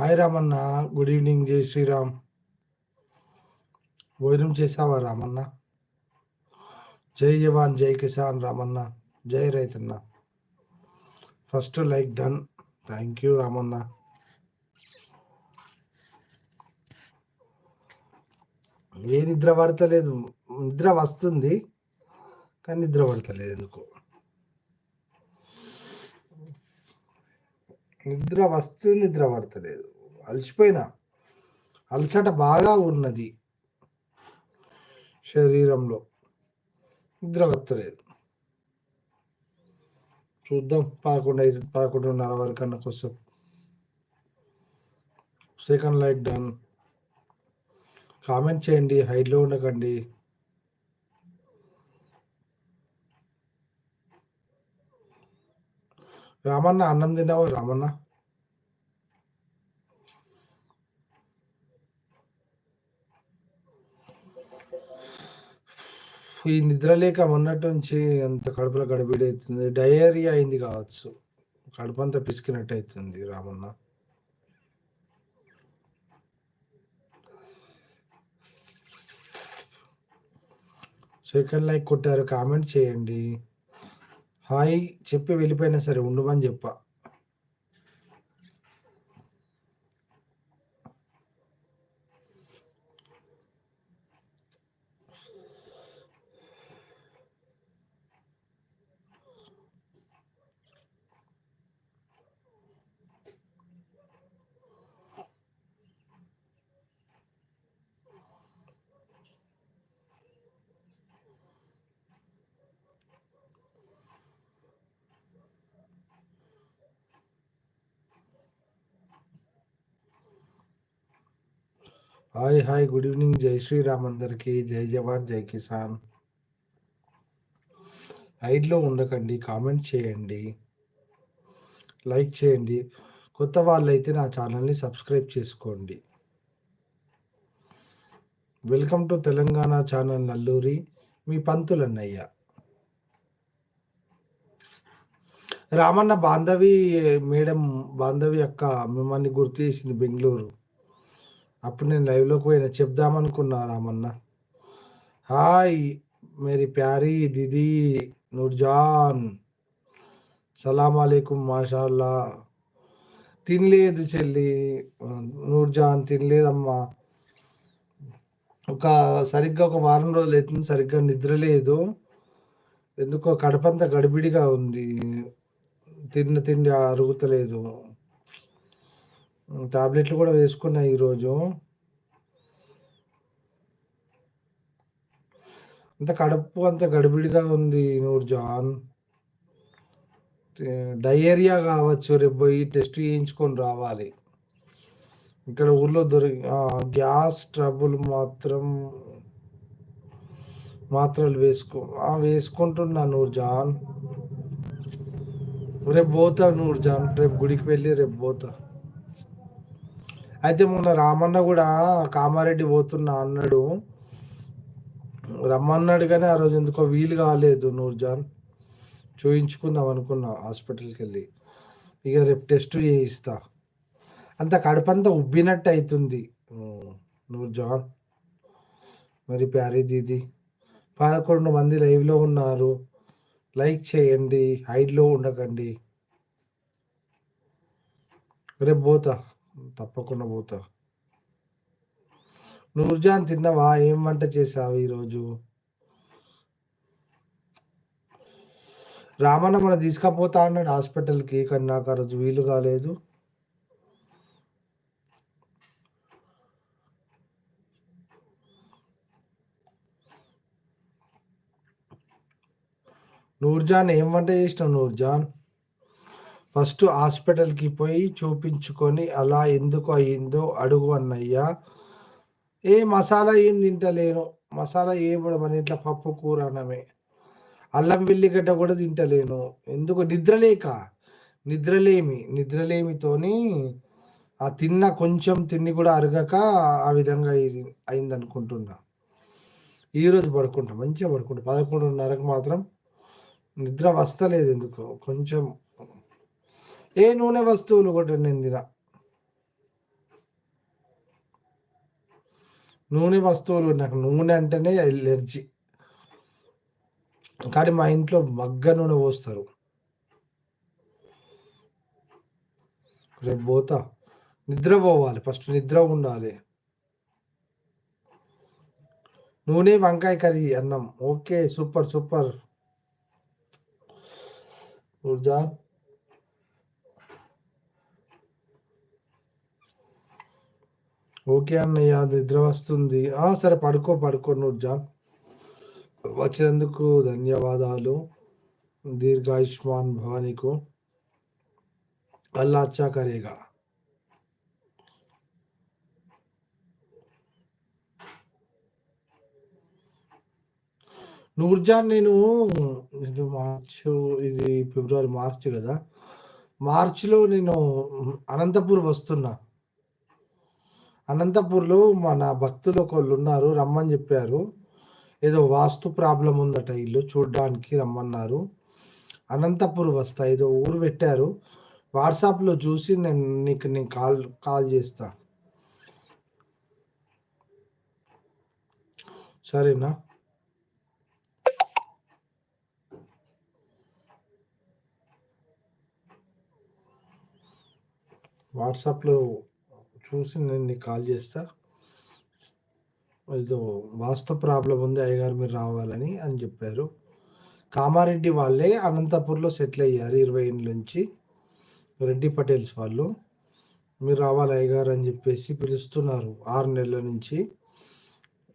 Hi Ramanna good evening జై శ్రీరామ్. భోజనం చేసావా రామన్న? జై జవాన్ జై కిసాన్ రామన్న జై రైతన్న. First like done thank you Ramanna. ఏ నిద్ర పడతలేదు? నిద్ర వస్తుంది కానీ నిద్ర పడతలేదు ఎందుకు. నిద్ర వస్తే నిద్ర పడతలేదు. అలసిపోయినా. అలసట బాగా ఉన్నది. శరీరంలో. నిద్ర వస్తలేదు చూద్దాం. పదకొండు ఐదు పదకొండున్నర వరకు అన్న కోసం సెకండ్ లైక్ డన్. కామెంట్ చేయండి. హైట్లో ఉండకండి. రామన్న అన్నం తిన్నావా? రామన్న. ఈ నిద్ర లేక మొన్నటి నుంచి అంత కడుపులో గడిబిడి అవుతుంది. డయేరియా అయింది కావచ్చు. కడుపు అంతా పిసికినట్టు అవుతుంది రామన్న. సెకండ్ లైక్ కొట్టారు కామెంట్ చేయండి. హాయ్ చెప్పి వెళ్ళిపోయినా సరే ఉండమని చెప్పా. Hi hi good evening. జై శ్రీరామ్ అందరికీ. జై జవాన్ జై కిసాన్. హైడ్లో ఉండకండి కామెంట్ చేయండి లైక్ చేయండి. కొత్త వాళ్ళైతే నా ఛానల్ని సబ్స్క్రైబ్ చేసుకోండి. Welcome to Telangana channel Nalluri. మీ పంతులన్నయ్య రామన్న బాంధవి మేడం బాంధవి అక్క మిమ్మల్ని గుర్తు చేసింది బెంగళూరు. అప్పుడు నేను లైవ్లోకి పోయిన చెప్దామనుకున్నా రామన్న. హాయ్ మేరీ ప్యారీ దిది నూర్జాన్. సలాం అలైకుం మాషాల్లా. తినలేదు చెల్లి. నూర్జాన్ తినలేదమ్మా. ఒక సరిగ్గా ఒక వారం రోజులు అవుతుంది సరిగ్గా నిద్ర లేదు ఎందుకో కడపంతా గడిబిడిగా ఉంది. తిన్న తిండి అరుగుతలేదు. టాబ్లెట్లు కూడా వేసుకున్నా ఈరోజు. అంత కడుపు అంత గడిబిడిగా ఉంది జాన్. డయేరియా కావచ్చు రేపు పోయి టెస్ట్ చేయించుకొని రావాలి. ఇక్కడ ఊర్లో దొరికి గ్యాస్ ట్రబుల్ మాత్రం మాత్రలు వేసుకో వేసుకుంటున్నా జాన్. రేపు పోతా నూర్జాన్ రేపు గుడికి వెళ్ళి రేపు పోతా. అయితే మొన్న రామన్న కూడా కామారెడ్డి పోతున్నా అన్నాడు. రమ్మన్నాడు కానీ ఆ రోజు ఎందుకో వీలు కాలేదు నూర్జాన్. చూయించుకుందాం అనుకున్నా హాస్పిటల్కి వెళ్ళి ఇక రేపు టెస్ట్ చేయిస్తా. అంత కడుపంతా ఉబ్బినట్టు అవుతుంది నూర్జాన్. మరి ప్యారీ దీది పదకొండు మంది లైవ్లో ఉన్నారు. లైక్ చేయండి హైడ్లో ఉండకండి. రేపు పోతా. తప్పకుండా పోతా. నూర్జాన్ తిన్నావా? ఏం వంట చేసావు ఈరోజు? రామన్న మన తీసుకపోతా అన్నాడు హాస్పిటల్కి కానీ నాకు ఆ రోజు వీలు కాలేదు. నూర్జాన్ ఏం వంట చేసినావు నూర్జాన్? ఫస్ట్ హాస్పిటల్కి పోయి చూపించుకొని అలా ఎందుకు అయిందో అడుగు అన్నయ్యా. ఏ మసాలా ఏం తింటలేను. మసాలా ఏం మన ఇంట్లో పప్పు కూర అన్నమే. అల్లం వెల్లిగడ్డ కూడా తింటలేను. ఎందుకు? నిద్రలేక నిద్రలేమి నిద్రలేమితోని ఆ తిన్న కొంచెం తిండి కూడా అరగక ఆ విధంగా ఇది అయింది అనుకుంటున్నా ఈరోజు పడుకుంటా. మంచిగా పడుకుంటా. పదకొండున్నరకు మాత్రం నిద్ర వస్తలేదు ఎందుకు? కొంచెం ఏ నూనె వస్తువులు ఒకటి నిందిరా నూనె వస్తువులు నాకు నూనె అంటేనే ఎలర్జీ. కానీ మా ఇంట్లో మగ్గ నూనె పోస్తారు. రేపు పోతా. నిద్రపోవాలి ఫస్ట్ నిద్ర ఉండాలి. నూనె వంకాయ కర్రీ అన్నం. Okay super super. Urja? Okay అన్నయ్య నిద్ర వస్తుంది ఆ సరే పడుకో పడుకో నూర్జా వచ్చినందుకు ధన్యవాదాలు. దీర్ఘాయుష్మాన్ భవానీకు. అల్లా అచ్చా కరేగా. నూర్జాన్ నేను మార్చు మార్చ్ ఇది ఫిబ్రవరి మార్చ్ కదా. మార్చిలో నేను అనంతపూర్ వస్తున్నా. అనంతపూర్లో మన భక్తులు ఒకళ్ళు ఉన్నారు రమ్మని చెప్పారు. ఏదో వాస్తు ప్రాబ్లం ఉందట ఇల్లు చూడడానికి రమ్మన్నారు. అనంతపూర్ వస్తా ఏదో ఊరు పెట్టారు. వాట్సాప్లో చూసి నేను నీకు నేను కాల్ కాల్ చేస్తా. సరేనా? వాట్సాప్లో చూసి నేను నీకు కాల్ చేస్తా. ఏదో వాస్తు ప్రాబ్లం ఉంది అయ్యగారు మీరు రావాలని అని చెప్పారు. కామారెడ్డి వాళ్ళే అనంతపూర్లో సెటిల్ అయ్యారు ఇరవై ఏళ్ళ నుంచి. రెడ్డి పటేల్స్ వాళ్ళు. మీరు రావాలి అయ్యగారు అని చెప్పేసి పిలుస్తున్నారు ఆరు నెలల నుంచి.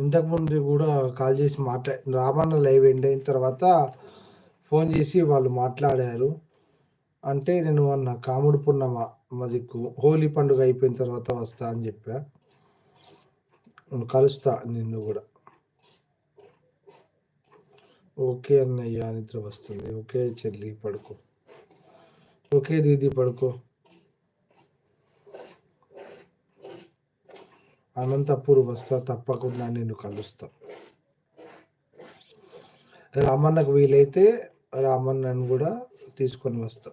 ఇంతకుముందు కూడా కాల్ చేసి మాట్లా రామన్న లైవ్ ఎండ్ అయిన తర్వాత ఫోన్ చేసి వాళ్ళు మాట్లాడారు. అంటే నేను అన్న కాముడు పున్నమ? మరి హోలీ పండుగ అయిపోయిన తర్వాత వస్తా అని చెప్పా. కలుస్తా నిన్ను కూడా. ఓకే అన్నయ్య నిద్ర వస్తుంది. ఓకే చెల్లి పడుకో. ఓకే దీది పడుకో. అనంతపూర్ వస్తా తప్పకుండా నేను కలుస్తా. రామన్నకు వీలైతే రామన్నను కూడా తీసుకొని వస్తా.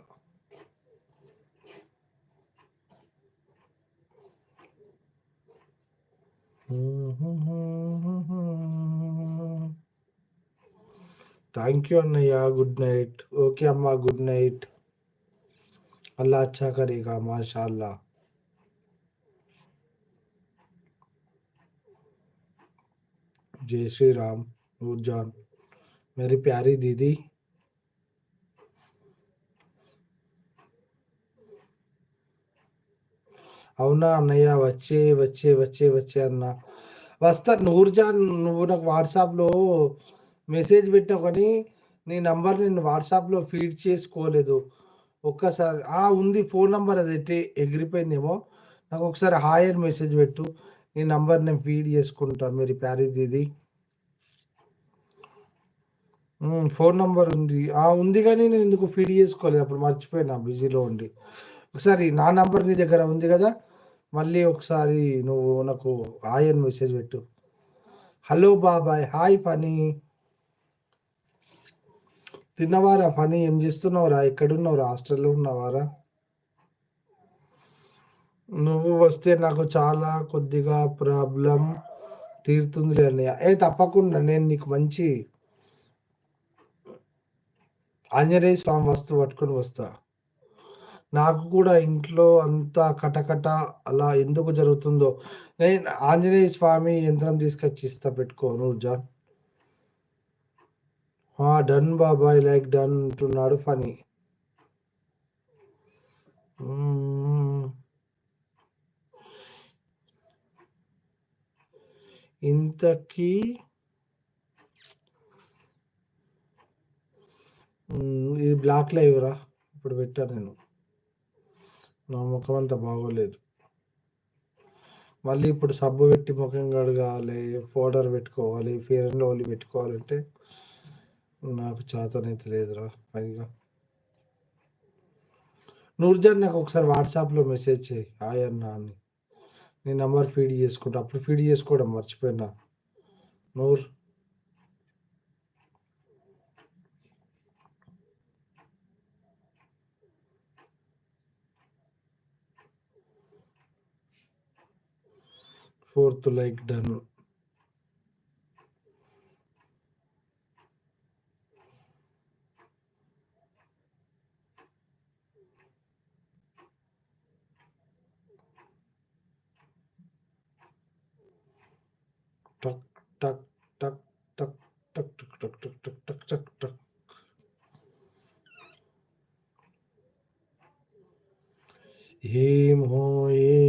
థ్యాంక్ యూ అన్నయ్య గుడ్ నైట్ ఓకే అమ్మా గుడ్ నైట్ अल्लाह अच्छा करेगा माशाल्लाह जय श्री राम नूरजान मेरी प्यारी दीदी అవునా అన్నయ్య? వచ్చే వచ్చే వచ్చే వచ్చే అన్న. వస్తా నూర్జాన్ నువ్వు నాకు వాట్సాప్లో మెసేజ్ పెట్టావు కానీ నీ నంబర్ నేను వాట్సాప్లో ఫీడ్ చేసుకోలేదు. ఒక్కసారి ఆ ఉంది ఫోన్ నంబర్ అది ఎట్టి ఎగిరిపోయిందేమో. నాకు ఒకసారి హాయ్ అని మెసేజ్ పెట్టు. నీ నంబర్ నేను ఫీడ్ చేసుకుంటాను మీరు ప్యారీ ఇది ఫోన్ నంబర్ ఉంది. ఆ ఉంది కానీ నేను ఎందుకు ఫీడ్ చేసుకోలేదు? అప్పుడు మర్చిపోయినా బిజీలో ఉండి. ఒకసారి నా నంబర్ నీ దగ్గర ఉంది కదా? మళ్ళీ ఒకసారి నువ్వు నాకు హాయ్ అని మెసేజ్ పెట్టు. హలో బాబాయ్ హాయ్ పని తిన్నవారా పని ఏం చేస్తున్నావురా? ఎక్కడున్నావురా? హాస్టల్లో ఉన్నవారా? నువ్వు వస్తే నాకు చాలా కొద్దిగా ప్రాబ్లం తీరుతుంది అన్నయ్య. ఏ తప్పకుండా నేను నీకు మంచి ఆంజనేయ స్వామి వస్తువు పట్టుకొని వస్తా. నాకు కూడా ఇంట్లో అంత కటకట అలా ఎందుకు జరుగుతుందో. నేను ఆంజనేయ స్వామి యంత్రం తీసుకొచ్చి ఇస్తా పెట్టుకో నువ్వు జాన్ డన్ బాబాయ్ లైక్ డన్ అంటున్నాడు ఫనీ. ఇంతకీ ఇది బ్లాక్ లైవ్ రా ఇప్పుడు పెట్టాను నేను. నా ముఖం అంతా బాగోలేదు. మళ్ళీ ఇప్పుడు సబ్బు పెట్టి ముఖం కడగాలి పౌడర్ పెట్టుకోవాలి ఫేర్ అండ్ ఓన్లీ పెట్టుకోవాలంటే నాకు చేతనైతే లేదురా పైగా. నూర్జాన్ నాకు ఒకసారి వాట్సాప్లో మెసేజ్ చేయి. హాయ్ అన్నా అని. నీ నెంబర్ ఫీడ్ చేసుకుంటా. అప్పుడు ఫీడ్ చేసుకోవడం మర్చిపోయినా. నూర్ फोर्थ लाइक डन टक हो ये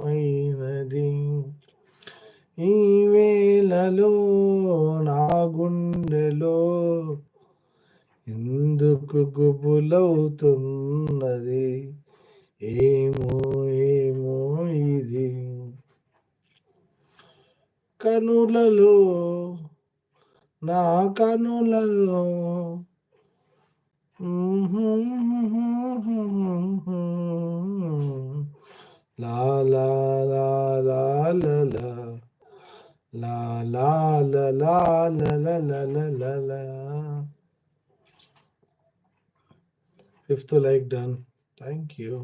అయినది ఈ వేళలో నా గుండెలో ఎందుకు గుబులవుతున్నది? ఏమో ఏమో ఇది. కనులలో నా కనులలో. La la la la la la. La la la la la la la la la la. Fifth like done. Thank you.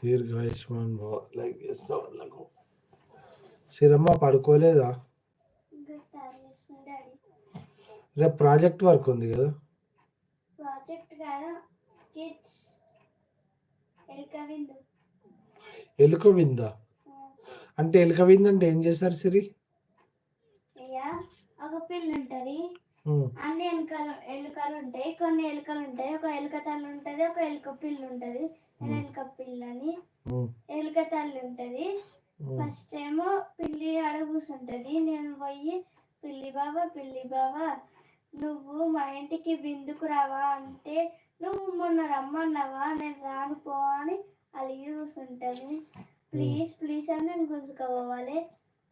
దీర్ఘాయుష్మాన్ భవ లైక్ చేస్తా వాళ్ళకు శిరమ్మ పడుకోలేదా రేపు ప్రాజెక్ట్ వర్క్ ఉంది కదా ప్రాజెక్ట్ కాదు స్కెచ్ ఎలుక ఎలుక విందా అంటే ఎలుక వింద అంటే ఏం చేస్తారు సిరి? ఒక పిల్లి ఉంటుంది. అన్ని ఎలుకలు ఎలుకలు ఉంటాయి కొన్ని ఎలుకలు ఉంటాయి ఒక ఎలుక తల్లి ఉంటుంది ఒక ఎలుక పిల్లి ఉంటుంది. నేను ఎలుక పిల్లని. ఎలుక తల్లి ఉంటుంది. ఫస్ట్ ఏమో పిల్లి ఆడ కూర్చుంటుంది నేను పోయి పిల్లి బాబా పిల్లి బాబా నువ్వు మా ఇంటికి విందుకు రావా అంటే నువ్వు మొన్న రమ్మన్నావా? నేను రాను పో అని అలిగి కూర్చుంటుంది ప్లీజ్ ప్లీజ్ అని నేను గుంజుకోవాలి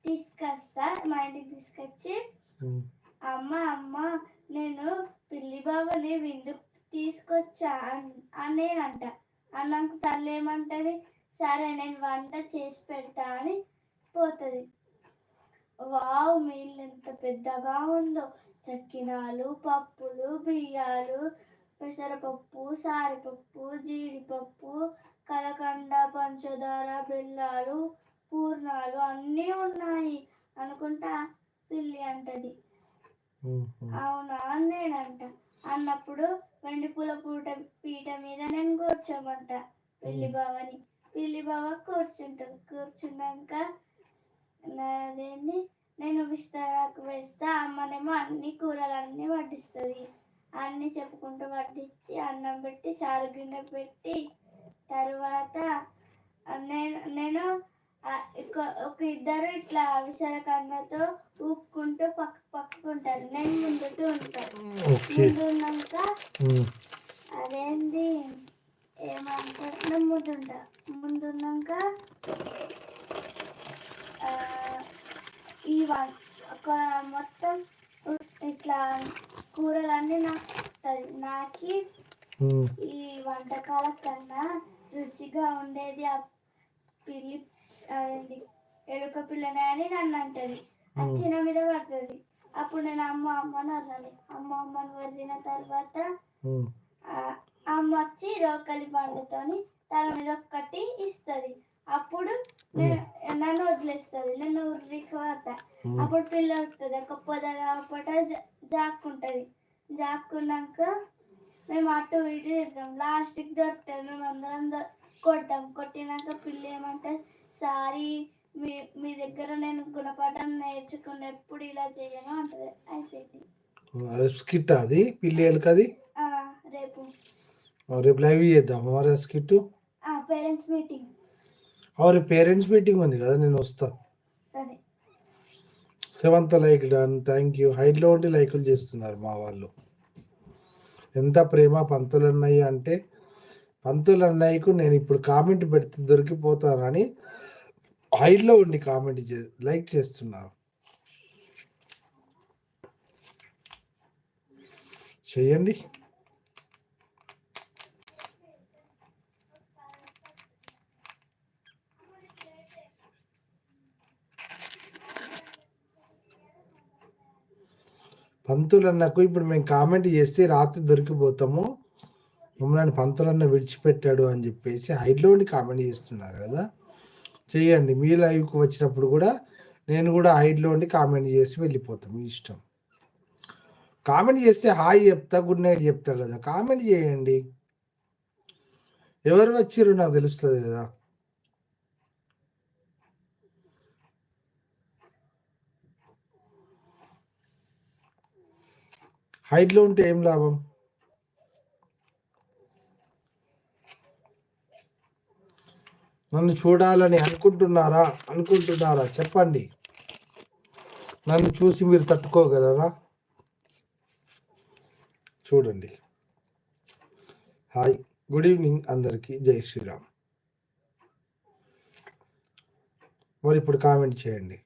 తీసుకొస్తా మా ఇంటికి తీసుకొచ్చి అమ్మ అమ్మ నేను పిల్లి బాబాని విందుకు తీసుకొచ్చా అన్- నేనంట అన్నాక తల్లి ఏమంటది? సరే నేను వంట చేసి పెడతా అని పోతుంది. వావ్ మీల్ ఎంత పెద్దగా ఉందో. చక్కినాలు పప్పులు బియ్యాలు పెసరపప్పు సారిపప్పు జీడిపప్పు కలకండ పంచదార బెల్లాలు పూర్ణాలు అన్నీ ఉన్నాయి అనుకుంటా పిల్లి అంటది. అవునా? నేనంట అన్నప్పుడు వెండి పూల పూట పీట మీద నేను కూర్చోమంట పిల్లి బావని. పిల్లి బావ కూర్చుంటారు కూర్చున్నాక నాదేంది? నేను విస్తారాకు వేస్తా అమ్మనేమో అన్ని కూరలు అన్నీ వడ్డిస్తుంది. అన్నీ చెప్పుకుంటూ వడ్డించి అన్నం పెట్టి చారు గిన్నె పెట్టి తర్వాత నేను నేను ఒక- ఇద్దరు ఇట్లా విసరకన్నతో ఊపుకుంటూ పక్క పక్కకుంటారు నేను ముందుటూ ఉంటాను ఓకే ముందు ఉన్నాక ఉమ్, అదేంది ఏమంటారు నేను ముందుంటా ముందున్నాక ఆ, ఈ వన్ ఒక మొత్తం ఉ- ఇట్లా కూరలన్నీ నాకు ఇస్తది. నాకి ఉమ్, ఈ వంటకాల కన్నా రుచిగా ఉండేది ఆ పిల్లి అదేంటి ఎలుక పిల్లని అని నన్ను అంటది. చిన్న మీద పడుతుంది. అప్పుడు నేను అమ్మ అమ్మని వదలాలి అమ్మ అమ్మని వదిలిన తర్వాత అమ్మ వచ్చి రోకలి పండుతోని తల మీద ఒక్కటి ఇస్తుంది. అప్పుడు నేను నన్ను వదిలేస్తుంది. నేను ఉర్రికి పోతా ఉమ్. అప్పుడు పిల్ల వస్తుంది ఒక పొద పూట జాక్కుంటది. జాక్కున్నాక మేము అటు ఇటు తిరుగుతాం. లాస్ట్కి దొరుకుతుంది. మేము అందరం కొడతాం. కొట్టినాక పిల్లి ఏమంటే సారీ మీ మీ దగ్గర నేను గుణపాఠం నేర్చుకున్న ఎప్పుడు ఇలా చేయను అంటది. అయిపోయింది. అది స్కిట్ అది పిల్లి ఎలుక అది రేపు. రేపు లైవ్ చేద్దాం మరి స్కిట్? పేరెంట్స్ మీటింగ్ అవరి పేరెంట్స్ మీటింగ్ ఉంది కదా నేను వస్తా. సరే. Seventh like done thank you హైట్లో ఉండి లైకులు చేస్తున్నారు మా వాళ్ళు. ఎంత ప్రేమ పంతులు అన్నయ్య అంటే పంతులు అన్నయ్యకు నేను ఇప్పుడు కామెంట్ పెడితే దొరికిపోతానని ఆయిల్లో ఉండి కామెంట్ చే లైక్ చేస్తున్నారు. చేయండి. పంతులన్నకు ఇప్పుడు మేము కామెంట్ చేస్తే రాత్రి దొరికిపోతాము. మమ్మల్ని పంతులన్న విడిచిపెట్టాడు అని చెప్పేసి హైడ్లో ఉండి కామెంట్ చేస్తున్నారు కదా. చేయండి. మీ లైవ్కి వచ్చినప్పుడు కూడా నేను కూడా హైట్లో ఉండి కామెంట్ చేసి వెళ్ళిపోతాం. మీ ఇష్టం. కామెంట్ చేస్తే హాయ్ చెప్తా గుడ్ నైట్ చెప్తా కదా. కామెంట్ చేయండి. ఎవరు వచ్చిర్రు నాకు తెలుస్తుంది కదా. హైట్లో ఉంటే ఏం లాభం? నన్ను చూడాలని అనుకుంటున్నారా? అనుకుంటున్నారా? చెప్పండి. నన్ను చూసి మీరు తట్టుకోగలరా? చూడండి. హాయ్. గుడ్ ఈవినింగ్ అందరికీ. జై శ్రీరామ్. మరి ఇప్పుడు కామెంట్ చేయండి.